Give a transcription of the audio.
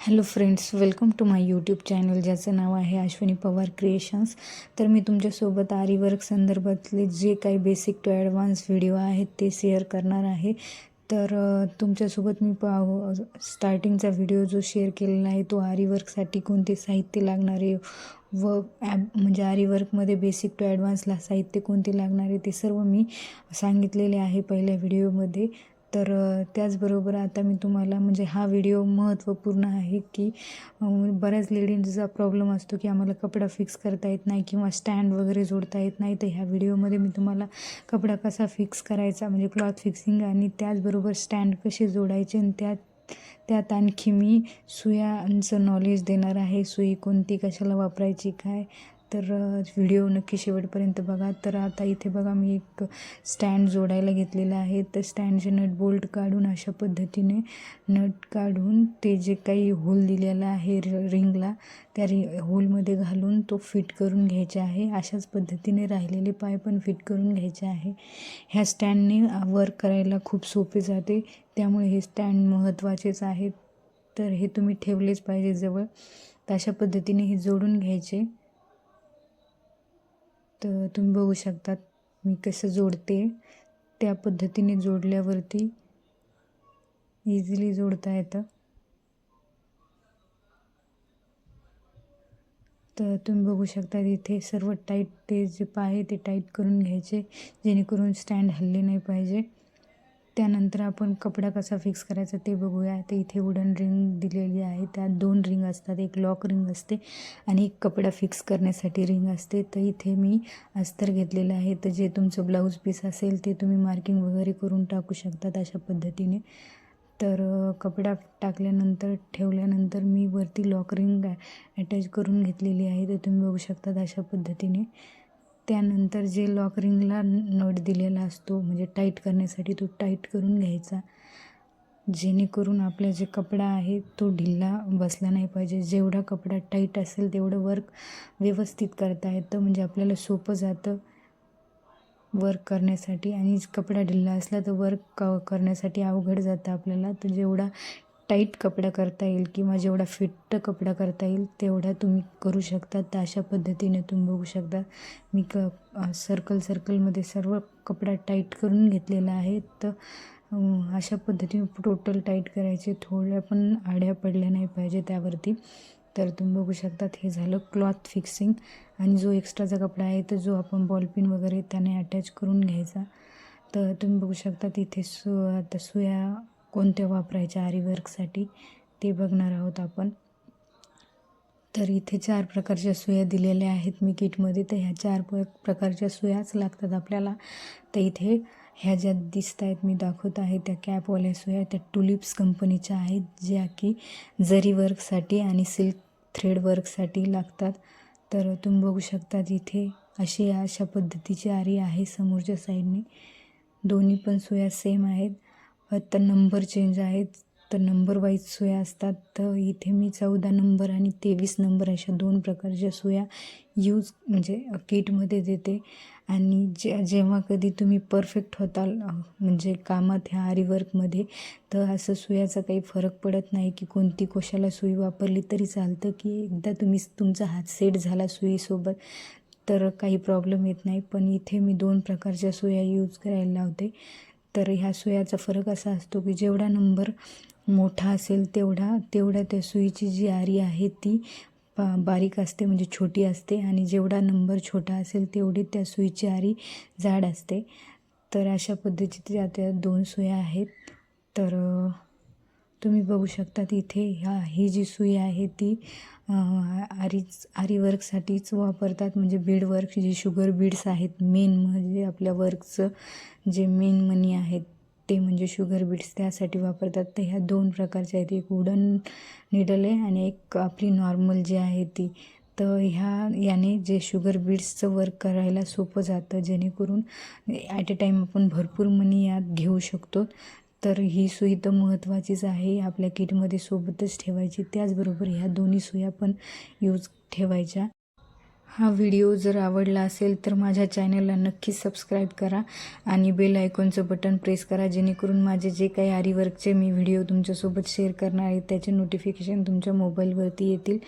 Hello friends welcome to my YouTube channel ज्याचं नाव आहे अश्विनी पवार क्रिएशन्स. तर मी तुमच्यासोबत आरी वर्क संदर्भातले जे काही बेसिक टू ॲडव्हान्स व्हिडिओ आहेत ते शेअर करणार आहे. तर तुमच्यासोबत मी पाहू स्टार्टिंगचा व्हिडिओ जो शेअर केलेला आहे तो आरीवर्कसाठी कोणते साहित्य लागणारे व ॲब म्हणजे आरी वर्कमध्ये बेसिक टू ॲडव्हान्सला साहित्य कोणते लागणारे ते सर्व मी सांगितलेले आहे पहिल्या व्हिडिओमध्ये तर त्याचबरोबर आता मी तुम्हाला म्हणजे हा व्हिडिओ महत्त्वपूर्ण आहे की बऱ्याच लेडींचा प्रॉब्लेम असतो की आम्हाला कपडा फिक्स करता येत नाही किंवा स्टँड वगैरे जोडता येत नाही. तर ह्या व्हिडिओमध्ये मी तुम्हाला कपडा कसा फिक्स करायचा म्हणजे क्लॉथ फिक्सिंग आणि त्याचबरोबर स्टँड कसे जोडायचे आणि त्यात त्यात आणखी मी सुयांचं नॉलेज देणार आहे. सुई कोणती कशाला वापरायची काय तर व्हिडिओ नक्की शेवटपर्यंत बघा. तर आता इथे बघा मी एक स्टँड जोडायला घेतलेला आहे. तर स्टँडचे नट बोल्ट काढून अशा पद्धतीने नट काढून ते जे काही होल दिलेला आहे र रिंगला त्या रि होलमध्ये घालून तो फिट करून घ्यायचा आहे. अशाच पद्धतीने राहिलेले पाय पण फिट करून घ्यायचे आहे. ह्या स्टँडने वर्क करायला खूप सोपे जाते. त्यामुळे हे स्टँड महत्त्वाचेच आहेत तर हे तुम्ही ठेवलेच पाहिजे जवळ. तर अशा पद्धतीने हे जोडून घ्यायचे. तर तुम्ही बघू शकतात मी कसं जोडते. त्या पद्धतीने जोडल्यावरती इझिली जोडता येतं. तर तुम्ही बघू शकता इथे सर्व टाईट ते जे पाय ते टाईट करून घ्यायचे जेणेकरून स्टँड हल्ले नाही पाहिजे. त्यानंतर आपण कपडा कसा फिक्स करायचा ते बघूया. तर इथे वुडन रिंग दिलेली आहे. त्यात दोन रिंग असतात. एक लॉक रिंग असते आणि एक कपडा फिक्स करण्यासाठी रिंग असते. तर इथे मी अस्तर घेतलेलं आहे. तर जे तुमचं ब्लाऊज पीस असेल ते तुम्ही मार्किंग वगैरे करून टाकू शकतात अशा पद्धतीने. तर कपडा टाकल्यानंतर ठेवल्यानंतर मी वरती लॉक रिंग अटॅच करून घेतलेली आहे. तर तुम्ही बघू शकतात अशा पद्धतीने. त्यानंतर जे लॉक रिंगला नट दिलेला असतो म्हणजे टाईट करण्यासाठी तो टाईट करून घ्यायचा. जेणेकरून आपला जे कपडा आहे तो ढिल्ला बसला नाही पाहिजे. जेवढा कपडा टाईट असेल तेवढं वर्क व्यवस्थित करता येतं. म्हणजे आपल्याला सोपं जातं वर्क करण्यासाठी. आणि कपडा ढिल्ला असला तर वर्क क करण्यासाठी अवघड जातं आपल्याला. तर जेवढा टाईट कपडा करता येईल किंवा जेवढा फिट्ट कपडा करता येईल तेवढा तुम्ही करू शकता. तर अशा पद्धतीने तुम्ही बघू शकता. मी क सर्कल सर्कलमध्ये सर्व कपडा टाईट करून घेतलेला आहे. तर अशा पद्धतीने टोटल टाईट करायचे. थोड्या पण आड्या पडल्या नाही पाहिजे त्यावरती. तर तुम्ही बघू शकतात हे झालं क्लॉथ फिक्सिंग आणि जो एक्स्ट्राचा कपडा आहे तर जो आपण बॉलपिन वगैरे त्याने अटॅच करून घ्यायचा. तर तुम्ही बघू शकता इथे सु आता सुया कोणत्या वापरायच्या आरी वर्कसाठी ते बघणार आहोत आपण. तर इथे चार प्रकारच्या सुया दिलेल्या आहेत मी किटमध्ये. तर ह्या चार प्र प्रकारच्या सुयाच लागतात आपल्याला. तर इथे ह्या ज्या दिसत आहेत मी दाखवत आहे त्या कॅपवाल्या सुया त्या टुलिप्स कंपनीच्या आहेत ज्या की जरी वर्कसाठी आणि सिल्क थ्रेड वर्कसाठी लागतात. तर तुम्ही बघू शकतात इथे अशी अशा पद्धतीची आरी आहे समोरच्या साईडने. दोन्ही पण सुया सेम आहेत. आता नंबर चेंज आहेत तर नंबर वाईज सुया असतात. तर इथे मी चौदा नंबर आणि तेवीस नंबर अशा दोन प्रकारच्या सुया यूज म्हणजे किटमध्ये देते. आणि जे जेव्हा कधी तुम्ही परफेक्ट होताल म्हणजे कामात ह्या आरीवर्कमध्ये तर असं सुयाचा काही फरक पडत नाही की कोणती कशाला सुई वापरली तरी चालतं की एकदा तुम्ही तुमचा हात सेट झाला सुईसोबत तर काही प्रॉब्लेम येत नाही. पण इथे मी दोन प्रकारच्या सुया यूज करायला लावते. तर ह्या सुयाचा फरक असा असतो की जेवढा नंबर मोठा असेल तेवढा तेवढ्या त्या सुईची जी आरी आहे ती बा बारीक असते म्हणजे छोटी असते आणि जेवढा नंबर छोटा असेल तेवढी त्या सुईची आरी जाड असते. तर अशा पद्धतीच्या त्या दोन सुया आहेत. तर तुम्ही बघू शकतात इथे ह्या ही जी सुई आहे ती आरीच आरी वर्कसाठीच वापरतात. म्हणजे बीड वर्क जे शुगर बीड्स आहेत मेन म्हणजे आपल्या वर्कचं जे मेन मनी आहेत ते म्हणजे शुगर बीड्स त्यासाठी वापरतात. तर ह्या दोन प्रकारच्या आहेत. एक वुडन निडल आहे आणि एक आपली नॉर्मल जी आहे ती. तर ह्या याने जे शुगर बीड्सचं वर्क करायला सोपं जातं जेणेकरून ॲट अ टाईम आपण भरपूर मनी यात घेऊ शकतो. तर ही सुई तर महत्त्वाचीच आहे. आपल्या किटमध्ये सोबतच ठेवायची. त्याचबरोबर ह्या दोन्ही सुया पण यूज ठेवायच्या. हा व्हिडिओ जर आवडला असेल तर माझ्या चॅनलला नक्कीच सबस्क्राईब करा आणि बेल आयकॉनचं बटन प्रेस करा जेणेकरून माझे जे काही आरीवर्कचे मी व्हिडिओ तुमच्यासोबत शेअर करणार आहे त्याचे नोटिफिकेशन तुमच्या मोबाईलवरती येतील.